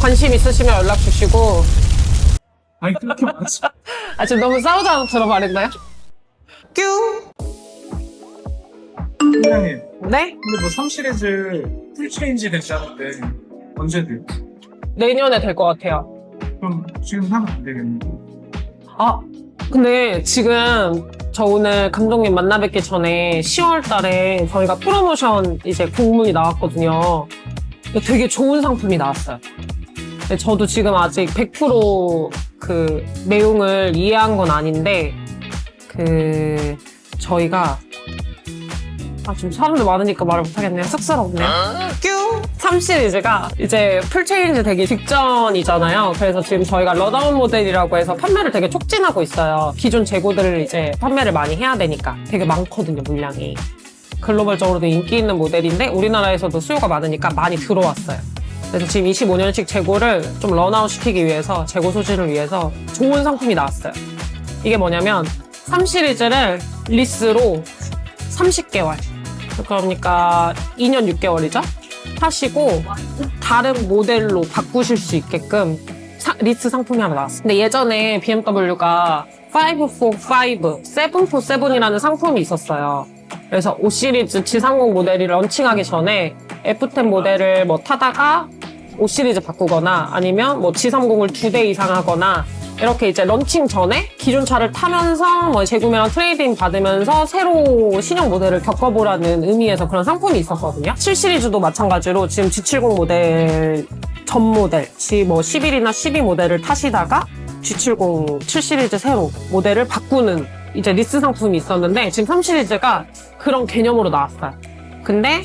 관심 있으시면 연락 주시고. 아니 그렇게 많지. 아, 지금 너무 싸우자고 들어말했나요? 뀨! 팀장님, 네? 근데 뭐 3 시리즈 풀 체인지 됐다는데 언제 돼요? 내년에 될 것 같아요. 그럼 지금 하면 안 되겠네. 아, 근데 지금 저 오늘 감독님 만나 뵙기 전에 10월 달에 저희가 프로모션 이제 공문이 나왔거든요. 근데 되게 좋은 상품이 나왔어요. 근데 저도 지금 아직 100%그 내용을 이해한 건 아닌데, 그, 저희가 아, 지금 사람들 많으니까 말을 못하겠네요. 쑥스럽네요. 뀨! 3 시리즈가 이제 풀체인지 되기 직전이잖아요. 그래서 지금 저희가 러다운 모델이라고 해서 판매를 되게 촉진하고 있어요. 기존 재고들을 이제 판매를 많이 해야 되니까. 되게 많거든요, 물량이. 글로벌적으로도 인기 있는 모델인데 우리나라에서도 수요가 많으니까 많이 들어왔어요. 그래서 지금 25년식 재고를 좀 런아웃 시키기 위해서 재고 소진을 위해서 좋은 상품이 나왔어요. 이게 뭐냐면 3 시리즈를 리스로 30개월. 그러니까 2년 6개월이죠? 하시고 다른 모델로 바꾸실 수 있게끔 사- 리스 상품이 하나 나왔어요. 근데 예전에 BMW가 545, 747이라는 상품이 있었어요. 그래서 5 시리즈 G30 모델이 런칭하기 전에 F10 모델을 뭐 타다가 5 시리즈 바꾸거나 아니면 뭐 G30을 두 대 이상 하거나 이렇게 이제 런칭 전에 기존 차를 타면서 뭐 재구매랑 트레이딩 받으면서 새로 신형 모델을 겪어보라는 의미에서 그런 상품이 있었거든요. 7 시리즈도 마찬가지로 지금 G70 모델 전 모델, 뭐 11이나 12 모델을 타시다가 G70 7 시리즈 새로 모델을 바꾸는 이제 리스 상품이 있었는데 지금 3 시리즈가 그런 개념으로 나왔어요. 근데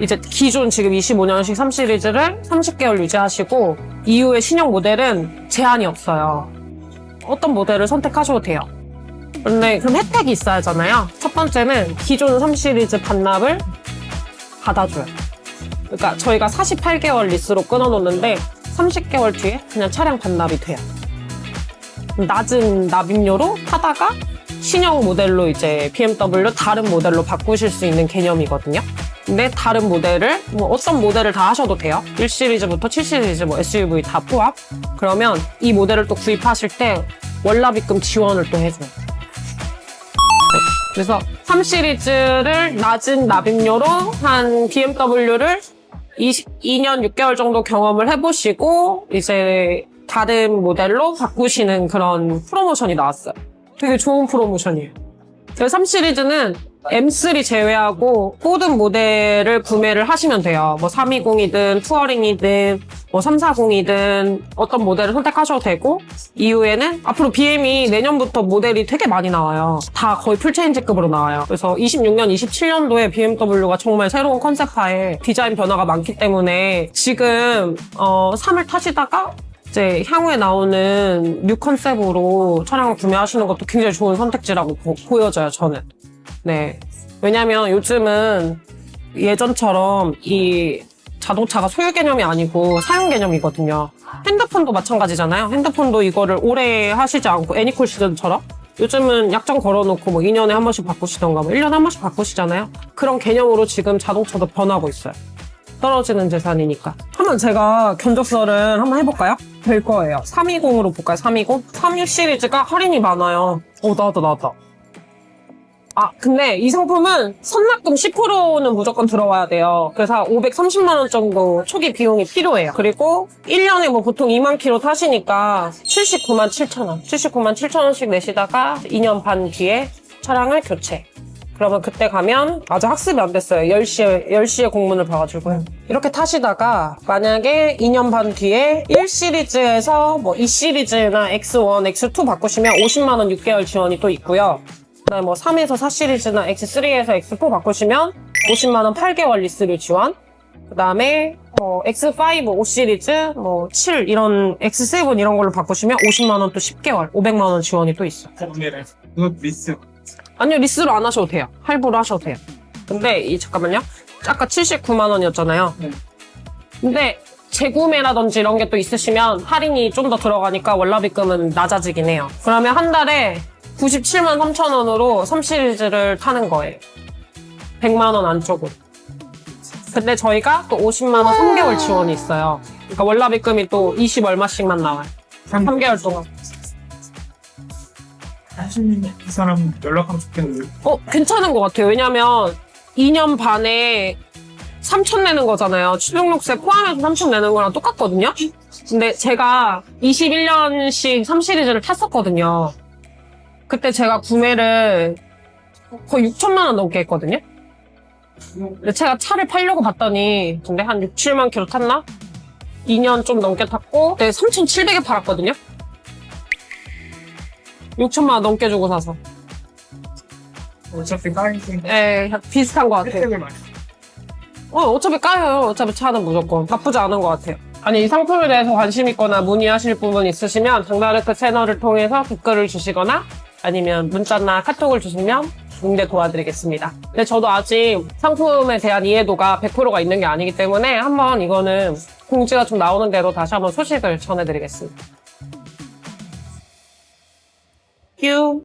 이제 기존 지금 25년식 3 시리즈를 30개월 유지하시고 이후에 신형 모델은 제한이 없어요. 어떤 모델을 선택하셔도 돼요. 근데 그럼 혜택이 있어야 하잖아요. 첫 번째는 기존 3 시리즈 반납을 받아줘요. 그러니까 저희가 48개월 리스로 끊어놓는데 30개월 뒤에 그냥 차량 반납이 돼요. 낮은 납입료로 타다가 신형 모델로 이제 BMW 다른 모델로 바꾸실 수 있는 개념이거든요. 근데 다른 모델을 뭐 어떤 모델을 다 하셔도 돼요. 1 시리즈부터 7 시리즈 뭐 SUV 다 포함. 그러면 이 모델을 또 구입하실 때 월납입금 지원을 또 해줘요. 네. 그래서 3 시리즈를 낮은 납입료로 한 BMW를 22년 6개월 정도 경험을 해보시고 이제 다른 모델로 바꾸시는 그런 프로모션이 나왔어요. 되게 좋은 프로모션이에요. 그래서 3 시리즈는 M3 제외하고 모든 모델을 구매를 하시면 돼요. 뭐 320이든 투어링이든 뭐 340이든 어떤 모델을 선택하셔도 되고 이후에는 앞으로 BM이 내년부터 모델이 되게 많이 나와요. 다 거의 풀체인지급으로 나와요. 그래서 26년, 27년도에 BMW가 정말 새로운 컨셉화에 디자인 변화가 많기 때문에 지금 어 3을 타시다가 이제 향후에 나오는 뉴 컨셉으로 차량을 구매하시는 것도 굉장히 좋은 선택지라고 보, 보여져요, 저는. 네. 왜냐면 요즘은 예전처럼 이 자동차가 소유 개념이 아니고 사용 개념이거든요. 핸드폰도 마찬가지잖아요. 핸드폰도 이거를 오래 하시지 않고 애니콜 시즌처럼 요즘은 약정 걸어놓고 뭐 2년에 한 번씩 바꾸시던가 뭐 1년에 한 번씩 바꾸시잖아요. 그런 개념으로 지금 자동차도 변하고 있어요. 떨어지는 재산이니까. 한번 제가 견적서를 한번 해볼까요? 될 거예요. 320으로 볼까요? 320? 36 시리즈가 할인이 많아요. 어, 나왔다, 나왔다. 아, 근데 이 상품은 선납금 10%는 무조건 들어와야 돼요. 그래서 530만 원 정도 초기 비용이 필요해요. 그리고 1년에 뭐 보통 2만 킬로 타시니까 79만 7천 원. 79만 7천 원씩 내시다가 2년 반 뒤에 차량을 교체. 그러면 그때 가면 아직 학습이 안 됐어요. 10시에, 10시에 공문을 봐가지고요. 이렇게 타시다가 만약에 2년 반 뒤에 1 시리즈에서 뭐 2 시리즈나 X1, X2 바꾸시면 50만원 6개월 지원이 또 있고요. 그다음에 뭐 3에서 4 시리즈나 X3에서 X4 바꾸시면 50만 원 8개월 리스를 지원. 그다음에 어, X5, 5 시리즈, 뭐 7 이런 X7 이런 걸로 바꾸시면 50만 원 또 10개월, 500만 원 지원이 또. 구매를. 그거 미스. 아니요, 리스로 안 하셔도 돼요. 할부로 하셔도 돼요. 근데, 이, 잠깐만요. 아까 79만 원이었잖아요. 네. 근데, 재구매라든지 이런 게 또 있으시면 할인이 좀 더 들어가니까 월납입금은 낮아지긴 해요. 그러면 한 달에 97만 3천 원으로 3 시리즈를 타는 거예요. 100만 원 안쪽으로. 근데 저희가 또 50만 원 3개월 지원이 있어요. 그러니까 월납입금이 또 20 얼마씩만 나와요. 3개월 동안. 사실 이 사람 연락하면 좋겠는데. 어, 괜찮은 것 같아요. 왜냐면 2년 반에 3천 내는 거잖아요. 취등록세 포함해서 3천 내는 거랑 똑같거든요. 근데 제가 21년식 3시리즈를 탔었거든요. 그때 제가 구매를 거의 6천만 원 넘게 했거든요. 근데 제가 차를 팔려고 봤더니 근데 한 6, 7만 킬로 탔나? 2년 좀 넘게 탔고 그때 3,700에 팔았거든요. 6천만 원 넘게 주고 사서. 어차피 까이니까 예, 비슷한 것 같아요. 혜택을 많이. 어, 어차피 까요. 어차피 차는 무조건. 나쁘지 않은 것 같아요. 아니, 이 상품에 대해서 관심 있거나 문의하실 부분 있으시면 장다르크 채널을 통해서 댓글을 주시거나 아니면 문자나 카톡을 주시면 응대 도와드리겠습니다. 근데 저도 아직 상품에 대한 이해도가 100%가 있는 게 아니기 때문에 한번 이거는 공지가 좀 나오는 대로 다시 한번 소식을 전해드리겠습니다. 큐.